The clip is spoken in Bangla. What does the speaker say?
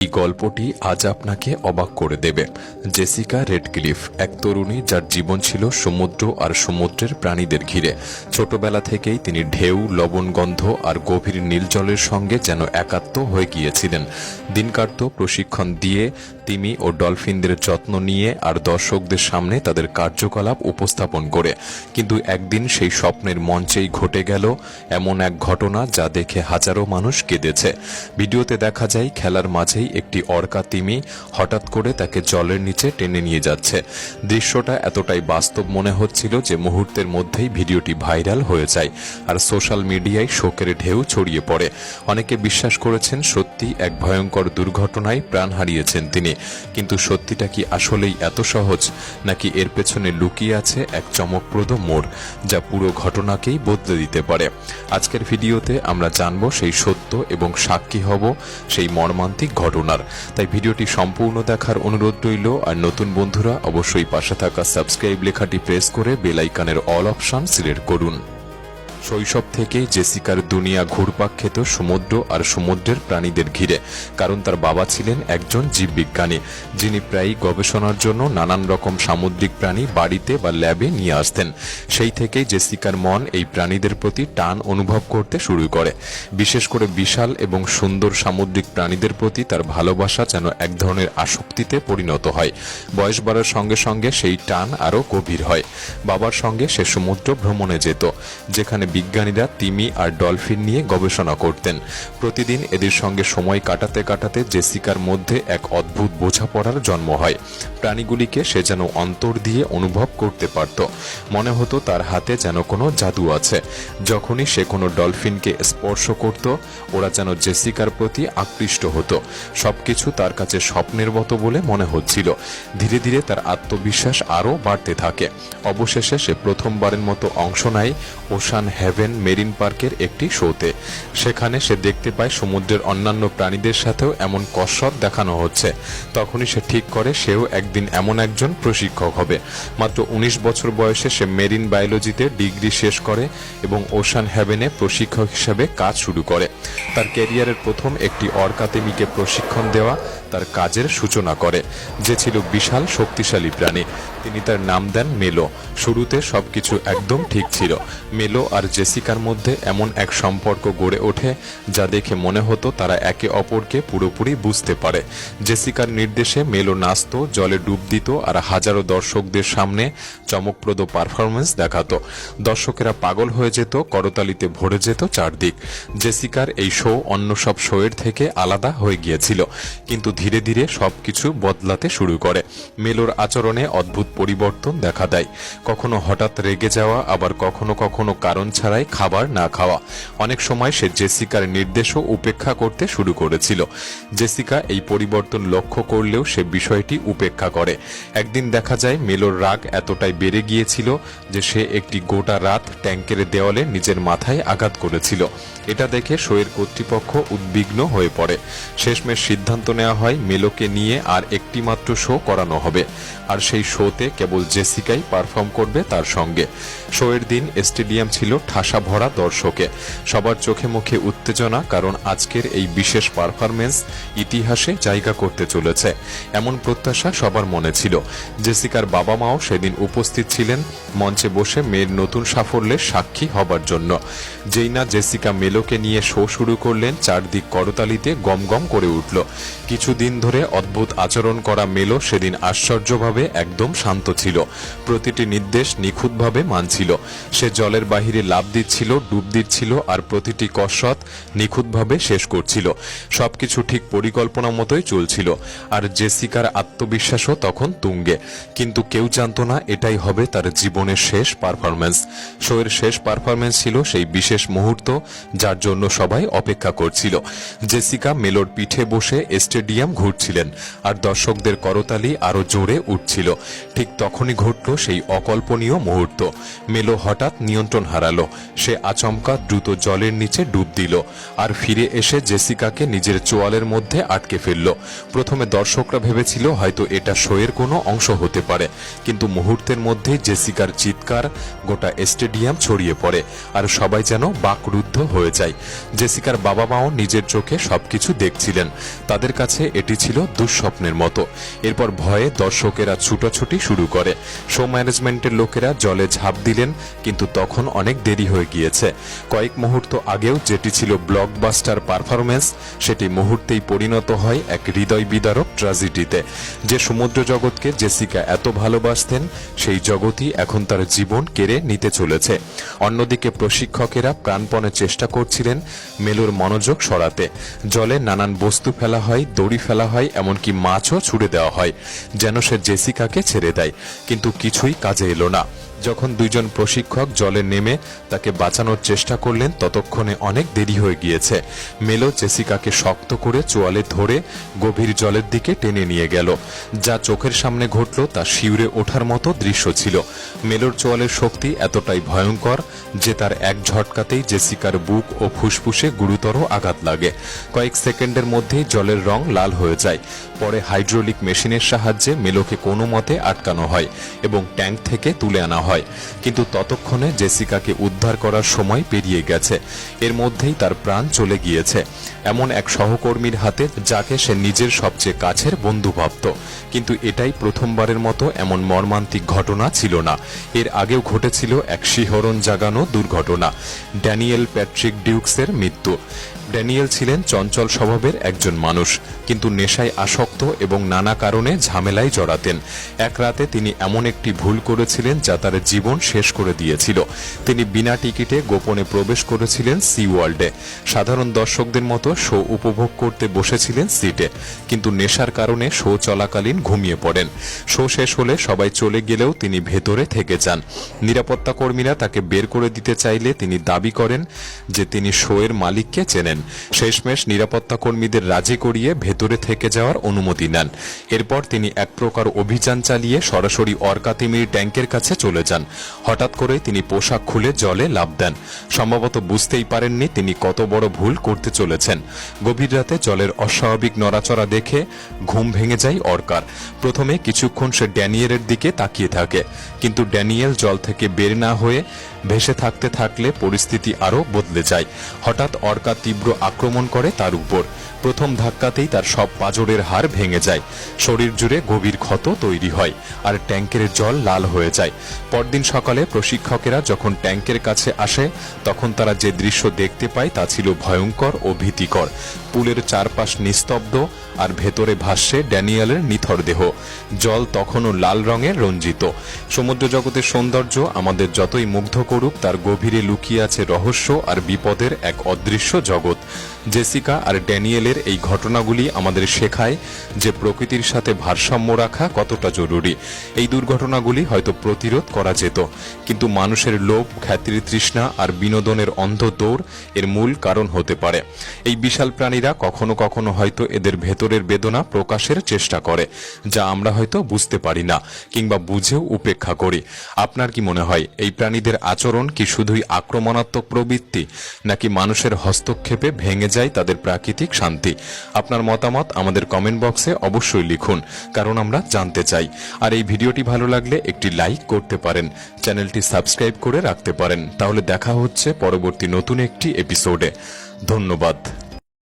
এই গল্পটি আজ আপনাকে অবাক করে দেবে। জেসিকা রেডক্লিফ, এক তরুণী যার জীবন ছিল সমুদ্র আর সমুদ্রের প্রাণীদের ঘিরে। ছোটবেলা থেকেই তিনি ঢেউ, লবণগন্ধ আর গভীর নীল জলের সঙ্গে যেন একাত্ম হয়ে গিয়েছিলেন। দিন প্রশিক্ষণ দিয়ে তিমি ও ডলফিনদের যত্ন নিয়ে আর দর্শকদের সামনে তাদের কার্যকলাপ উপস্থাপন করে। কিন্তু একদিন সেই স্বপ্নের মঞ্চেই ঘটে গেল এমন এক ঘটনা যা দেখে হাজারো মানুষ কেঁদেছে। ভিডিওতে দেখা যায় খেলার মাঝেই একটি অর্কা তিমি হঠাৎ করে তাকে জলের নিচে টেনে নিয়ে যাচ্ছে। দৃশ্যটা এতটাই বাস্তব মনে হচ্ছিল যে মুহূর্তের মধ্যেই ভিডিওটি ভাইরাল হয়ে যায় আর সোশ্যাল মিডিয়ায় শোকের ঢেউ ছড়িয়ে পড়ে। অনেকে বিশ্বাস করেছেন সত্যি এক ভয়ঙ্কর দুর্ঘটনায় প্রাণ হারিয়েছেন তিনি। কিন্তু সত্যিটা কি আসলেই এত সহজ? নাকি এর পেছনে লুকিয়ে আছে এক চমকপ্রদ মোড় যা পুরো ঘটনাকেই বদলে দিতে পারে? আজকের ভিডিওতে আমরা জানব সেই সত্য এবং সাক্ষী হব সেই মর্মান্তিক ঘটনার তাই ভিডিওটি সম্পূর্ণ দেখার অনুরোধ রইল, আর নতুন বন্ধুরা অবশ্যই পাশে থাকা সাবস্ক্রাইব লেখাটি প্রেস করে বেলাইকানের অল অপশান সিলেক্ট করুন। শৈশব থেকেই জেসিকার দুনিয়া ঘুরপাক খেত সমুদ্র আর সমুদ্রের প্রাণীদের ঘিরে, কারণ তার বাবা ছিলেন একজন জীববিজ্ঞানী, যিনি প্রায়ই গবেষণার জন্য নানান রকম সামুদ্রিক প্রাণী বাড়িতে বা ল্যাবে নিয়ে আসতেন। সেই থেকেই জেসিকার মন এই প্রাণীদের প্রতি টান অনুভব করতে শুরু করে। বিশেষ করে বিশাল এবং সুন্দর সামুদ্রিক প্রাণীদের প্রতি তার ভালোবাসা যেন এক ধরনের আসক্তিতে পরিণত হয়। বয়স বাড়ার সঙ্গে সঙ্গে সেই টান আরও গভীর হয়। বাবার সঙ্গে সে সমুদ্র ভ্রমণে যেত, যেখানে বিজ্ঞানীরা তিমি আর ডলফিন নিয়ে গবেষণা করতেন। প্রতিদিন এদের সঙ্গে সময় কাটাতে কাটাতে জেসিকার মধ্যে এক অদ্ভুত বোঝাপড়ার জন্ম হয়। প্রাণীগুলিকে সে যেন অন্তর দিয়ে অনুভব করতে পারত। মনে হতো তার হাতে যেন কোনো জাদু আছে। যখনই সে কোনো ডলফিনকে স্পর্শ করত, ওরা যেন জেসিকার প্রতি আকৃষ্ট হতো। সবকিছু তার কাছে স্বপ্নের মতো বলে মনে হচ্ছিল। ধীরে ধীরে তার আত্মবিশ্বাস আরও বাড়তে থাকে। অবশেষে সে প্রথমবারের মতো অংশ নেয় ওশান হ্যাভেন মেরিন পার্কের একটি শোতে। সেখানে সে দেখতে পায় সমুদ্রের অন্যান্য প্রাণীদের সাথেও এমন কসরত দেখানো হচ্ছে। তখনই সে ঠিক করে সেও একদিন এমন একজন প্রশিক্ষক হবে। মাত্র ১৯ বছর বয়সে সে মেরিন বায়োলজিতে ডিগ্রি শেষ করে এবং ওশান হ্যাভেনে প্রশিক্ষক হিসেবে কাজ শুরু করে। তার ক্যারিয়ারের প্রথম একটি অর্কাতেমিকে প্রশিক্ষণ দেওয়া তার কাজের সূচনা করে। যে ছিল বিশাল, শক্তিশালী প্রাণী। তিনি তার নাম দেন মেলো। শুরুতে সবকিছু একদম ঠিক ছিল। মেলো আর জেসিকার মধ্যে এমন এক সম্পর্ক গড়ে ওঠে যা দেখে মনে হতো তারা একে অপরকে পুরোপুরি বুঝতে পারে। জেসিকার নির্দেশে মেলো নাস্ত জলে ডুব দিত আর হাজারো দর্শকদের সামনে চমকপ্রদ পারফরমেন্স দেখাতো। দর্শকেরা পাগল হয়ে যেত, করতালিতে ভরে যেত চারদিক। জেসিকার এই শো অন্য সব শোয়ের থেকে আলাদা হয়ে গিয়েছিল। কিন্তু ধীরে ধীরে সবকিছু বদলাতে শুরু করে। মেলোর আচরণে অদ্ভুত পরিবর্তন দেখা দেয়। কখনো হঠাৎ রেগে যাওয়া, আবার কখনো কখনো কারণ ছাড়াই খাবার না খাওয়া। অনেক সময় সে জেসিকার নির্দেশও উপেক্ষা করতে শুরু করেছিল। জেসিকা এই পরিবর্তন লক্ষ্য করলেও সে বিষয়টি উপেক্ষা করে। একদিন দেখা যায় মেলোর রাগ এতটাই বেড়ে গিয়েছিল যে সে একটি গোটা রাত ট্যাঙ্কের দেওয়ালে নিজের মাথায় আঘাত করেছিল। এটা দেখে শোয়ের কর্তৃপক্ষ উদ্বিগ্ন হয়ে পড়ে। শেষমেশ সিদ্ধান্ত নেওয়া হয় মেলোকে নিয়ে আর একটি মাত্র শো করানো হবে। আর সেই শোতে কেবল জেসিকাই পারফর্ম করবে তার সঙ্গে। শোয়ের দিন স্টেডিয়াম ছিল ঠাসা ভরা দর্শকে। সবার চোখে মুখে উত্তেজনা, কারণ আজকের এই বিশেষ পারফরমেন্স ইতিহাসে জায়গা করতে চলেছে। এমন প্রত্যাশা সবার মনে ছিল। জেসিকার বাবা মাও সেদিন উপস্থিত ছিলেন মঞ্চে বসে মেয়ের নতুন সাফল্যের সাক্ষী হবার জন্য। যেই না জেসিকা মেলোকে নিয়ে শো শুরু করলেন, চারদিক করতালিতে গমগম করে উঠল। কিছুদিন ধরে অদ্ভুত আচরণ করা মেলো সেদিন আশ্চর্যভাবে একদম শান্ত ছিল। প্রতিটি নির্দেশ নিখুঁতভাবে মানছিল। সে জলের বাহিরে লাভ দিচ্ছিল, ডুব দিচ্ছিল আর প্রতিটি কসরত নিখুঁতভাবে শেষ করছিল। সবকিছু ঠিক পরিকল্পনা মতোই চলছিল। আর জেসিকার আত্মবিশ্বাসও তখন তুঙ্গে। কিন্তু কেউ জানতো না এটাই হবে তার জীবনের শেষ পারফরমেন্স শোয়ের শেষ পারফরমেন্স ছিল সেই বিশেষ মুহূর্ত যার জন্য সবাই অপেক্ষা করছিল। জেসিকা মেলোর পিঠে বসে স্টেডিয়াম ঘুরছিলেন আর দর্শকদের করতালি আরও জোরে উঠছিল। ঠিক তখনই ঘটল সেই অকল্পনীয় মুহূর্ত। মেলো হঠাৎ নিয়ন্ত্রণ হারালো। সে আচমকা দ্রুত জলের নিচে ডুব দিল আর ফিরে এসে জেসিকাকে নিজের চোয়ালের মধ্যে আটকে ফেলল। প্রথমে দর্শকরা ভেবেছিল হয়তো এটা শোয়ের ভয়ের কোনো অংশ হতে পারে। কিন্তু মুহূর্তের মধ্যে জেসিকার চিৎকার গোটা স্টেডিয়াম ছড়িয়ে পড়ে আর সবাই যেন বাকরুদ্ধ হয়ে যায়। জেসিকার বাবা মাও নিজের চোখে সবকিছু দেখছিলেন। তাদের কাছে এটি ছিল দুঃস্বপ্নের মতো। এরপর ভয়ে দর্শকেরা ছুটোছুটি শুরু করে। শো ম্যানেজমেন্টের লোকেরা জলে ঝাঁপ দিলেন, কিন্তু তখন অনেক দেরি হয়ে গিয়েছে। কয়েক মুহূর্ত আগেও যেটি ছিল ব্লকবাস্টার পারফরমেন্স সেটি মুহূর্তেই পরিণত হয় এক হৃদয় বিদারক ট্র্যাজেডিতে। যে সমুদ্র জগৎকে জেসিকা এত ভালোবাসতেন, সেই জগৎই এখন তার জীবন কেড়ে নিতে চলেছে। অন্যদিকে প্রশিক্ষকেরা প্রাণপণে চেষ্টা করছিলেন মেলুর মনোযোগ সরাতে। জলে নানান বস্তু ফেলা হয়, দড়ি ফেলা হয়, এমনকি মাছও ছুড়ে দেওয়া হয়, যেন সে জেসিকাকে ছেড়ে দেয়। কিন্তু কিছুই কাজে এলো না। যখন দুইজন প্রশিক্ষক জলে নেমে তাকে বাঁচানোর চেষ্টা করলেন, ততক্ষণে অনেক দেরি হয়ে গিয়েছে। মেলো জেসিকাকে শক্ত করে চোয়ালে ধরে গভীর জলের দিকে টেনে নিয়ে গেল। যা চোখের সামনে ঘটল তা শিউরে ওঠার মতো দৃশ্য ছিল। মেলোর চোয়ালের শক্তি এতটাই ভয়ঙ্কর যে তার এক ঝটকাতেই জেসিকার বুক ও ফুসফুসে গুরুতর আঘাত লাগে। কয়েক সেকেন্ডের মধ্যেই জলের রং লাল হয়ে যায়। পরে হাইড্রোলিক মেশিনের সাহায্যে মেলোকে কোনো মতে আটকানো হয় এবং ট্যাঙ্ক থেকে তুলে আনা হয়। কিন্তু ততক্ষণে জেসিকাকে উদ্ধার করার সময় পেরিয়ে গেছে। এর মধ্যেই তার প্রাণ চলে গিয়েছে। এমন এক সহকর্মীর হাতে যাকে সে নিজের সবচেয়ে কাছের বন্ধু ভাবত। কিন্তু এটাই প্রথমবারের মতো এমন মর্মান্তিক ঘটনা ছিল না। এর আগেও ঘটেছিল এক শিহরণ জাগানো দুর্ঘটনা। ড্যানিয়েল প্যাট্রিক ডিউক্সের মৃত্যু। ড্যানিয়েল ছিলেন চঞ্চল স্বভাবের একজন মানুষ, কিন্তু নেশায় আসক্ত এবং নানা কারণে ঝামেলায় জড়াতেন। এক রাতে তিনি এমন একটি ভুল করেছিলেন যা তার জীবন শেষ করে দিয়েছিল। তিনি বিনা টিকিটে গোপনে প্রবেশ করেছিলেন সি ওয়ার্ল্ডে। সাধারণ দর্শকদের মতো শো উপভোগ করতে বসেছিলেন সিটে, কিন্তু নেশার কারণে শো চলাকালীন ঘুমিয়ে পড়েন। শো শেষ হলে সবাই চলে গেলেও তিনি ভেতরে থেকে যান। নিরাপত্তা কর্মীরা তাকে বের করে দিতে চাইলে তিনি দাবি করেন যে তিনি শোয়ের মালিককে চেনেন। শেষমেশ নিরাপত্তা কর্মীদের রাজি করিয়ে ভেতরে থেকে যাওয়ার অনুমতি নেন। এরপর তিনি এক প্রকার অভিযান চালিয়ে সরাসরি অর্কাতিমির ট্যাঙ্কের কাছে চলে যান। হঠাৎ করে তিনি পোশাক খুলে জলে লাভ দেন। সম্ভবত বুঝতেই পারেননি তিনি কত বড় ভুল করতে চলেছেন। গভীর রাতে জলের অস্বাভাবিক নড়াচড়া দেখে ঘুম ভেঙে যায় অর্কার। প্রথমে কিছুক্ষণ সে ড্যানিয়েলের দিকে তাকিয়ে থাকে। কিন্তু ড্যানিয়েল জল থেকে বের না হয়ে ভেসে থাকতে থাকলে পরিস্থিতি আরও বদলে যায়। হঠাৎ অর্কা তীব্র আক্রমণ করে তার উপর। প্রথম ধাক্কাতেই তার সব পাজরের হাড় ভেঙে যায়। শরীর জুড়ে গভীর ক্ষত তৈরি হয় আর ট্যাঙ্কের জল লাল হয়ে যায়। পরদিন সকালে প্রশিক্ষকেরা যখন ট্যাঙ্কের কাছে আসে, তখন তারা যে দৃশ্য দেখতে পায় তা ছিল ভয়ঙ্কর ও ভীতিকর। পুলের চারপাশ নিস্তব্ধ আর ভেতরে ভাসছে ড্যানিয়েলের নিথর দেহ। জল তখনও লাল রঙে রঞ্জিত। সমুদ্র জগতের সৌন্দর্য আমাদের যতই মুগ্ধ করুক তার গভীরে লুকিয়ে আছে রহস্য আর বিপদের এক অদৃশ্য জগৎ। জেসিকা আর ড্যানিয়েলের এই ঘটনাগুলি আমাদের শেখায় যে প্রকৃতির সাথে ভারসাম্য রাখা কতটা জরুরি। এই দুর্ঘটনাগুলি হয়তো প্রতিরোধ করা যেত, কিন্তু মানুষের লোভ, খ্যাতির তৃষ্ণা আর বিনোদনের অন্ধ দৌড় এর মূল কারণ হতে পারে। এই বিশাল প্রাণীরা কখনো কখনো হয়তো এদের ভেতরের বেদনা প্রকাশের চেষ্টা করে, যা আমরা হয়তো বুঝতে পারি না কিংবা বুঝেও উপেক্ষা করি। আপনার কি মনে হয়, এই প্রাণীদের আচরণ কি শুধুই আক্রমণাত্মক প্রবৃত্তি, নাকি মানুষের হস্তক্ষেপে ভেঙে যায় তাদের প্রাকৃতিক শান্তি? আপনার মতামত আমাদের কমেন্ট বক্সে অবশ্যই লিখুন, কারণ আমরা জানতে চাই। আর এই ভিডিওটি ভালো লাগলে একটি লাইক করতে পারেন, চ্যানেলটি সাবস্ক্রাইব করে রাখতে পারেন। তাহলে দেখা হচ্ছে পরবর্তী নতুন একটি এপিসোডে। ধন্যবাদ।